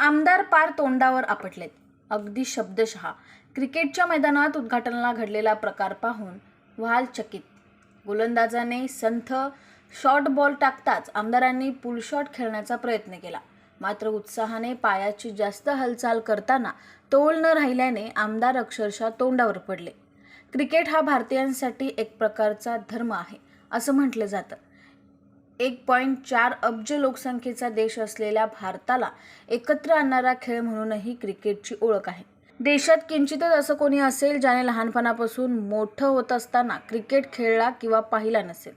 आमदार पार तोंडावर आपटलेत. अगदी शब्दशः. क्रिकेटच्या मैदानात उद्घाटनाला घडलेला प्रकार पाहून व्हाल चकित. गोलंदाजाने संथ शॉर्ट बॉल टाकताच आमदारांनी पुल शॉट खेळण्याचा प्रयत्न केला. मात्र उत्साहाने पायाची जास्त हालचाल करताना तोल न राहिल्याने आमदार अक्षरशः तोंडावर पडले. क्रिकेट हा भारतीयांसाठी एक प्रकारचा धर्म आहे असं म्हटलं जातं. एक पॉईंट चार अब्ज लोकसंख्येचा देश असलेल्या भारताला एकत्र आणणारा खेळ म्हणूनही क्रिकेटची ओळख आहे. देशात किंचितच असं कोणी असेल ज्याने लहानपणापासून मोठं होत असताना क्रिकेट खेळला किंवा पाहिला नसेल.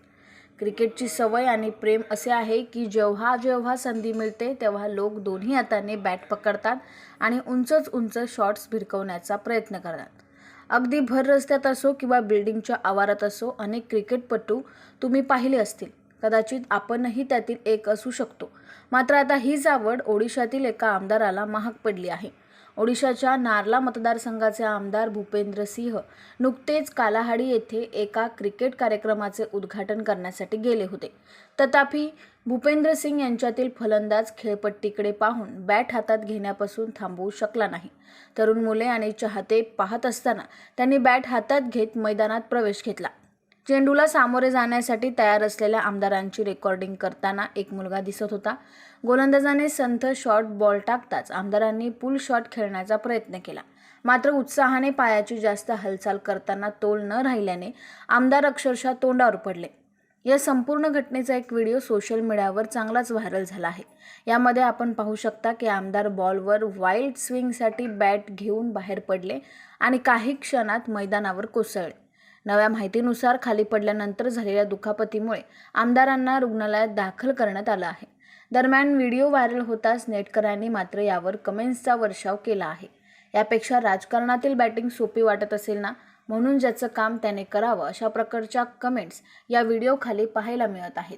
क्रिकेटची सवय आणि प्रेम असे आहे की जेव्हा जेव्हा संधी मिळते तेव्हा लोक दोन्ही हाताने बॅट पकडतात आणि उंचच उंच शॉट्स भिरकवण्याचा प्रयत्न करतात. अगदी भर रस्त्यात असो किंवा बिल्डिंगच्या आवारात असो अनेक क्रिकेटपटू तुम्ही पाहिले असतील. कदाचित आपणही त्यातील एक असू शकतो. मात्र आता हीच आवड ओडिशातील एका आमदाराला महाग पडली आहे. ओडिशाच्या नारला मतदारसंघाचे आमदार भूपेंद्र सिंह नुकतेच कालाहाडी येथे एका क्रिकेट कार्यक्रमाचे उद्घाटन करण्यासाठी गेले होते. तथापि भूपेंद्र सिंग यांच्यातील फलंदाज खेळपट्टीकडे पाहून बॅट हातात घेण्यापासून थांबवू शकला नाही. तरुण मुले आणि चाहते पाहत असताना त्यांनी बॅट हातात घेत मैदानात प्रवेश घेतला. चेंडूला सामोरे जाण्यासाठी तयार असलेल्या आमदारांची रेकॉर्डिंग करताना एक मुलगा दिसत होता. गोलंदाजाने संथ शॉट बॉल टाकताच आमदारांनी पुल शॉट खेळण्याचा प्रयत्न केला. मात्र उत्साहाने पायाची जास्त हालचाल करताना तोल न राहिल्याने आमदार अक्षरशः तोंडावर पडले. या संपूर्ण घटनेचा एक व्हिडिओ सोशल मीडियावर चांगलाच व्हायरल झाला आहे. यामध्ये आपण पाहू शकता की आमदार बॉलवर वाईल्ड स्विंगसाठी बॅट घेऊन बाहेर पडले आणि काही क्षणात मैदानावर कोसळले. नव्या माहितीनुसार खाली पडल्यानंतर झालेल्या दुखापतीमुळे आमदारांना रुग्णालयात दाखल करण्यात आलं आहे. दरम्यान व्हिडिओ व्हायरल होताच नेटकऱ्यांनी मात्र यावर कमेंट्सचा वर्षाव केला आहे. यापेक्षा राजकारणातील बॅटिंग सोपी वाटत असेल ना? म्हणून ज्याचं काम त्याने करावं अशा प्रकारच्या कमेंट्स या व्हिडिओ खाली पाहायला मिळत आहेत.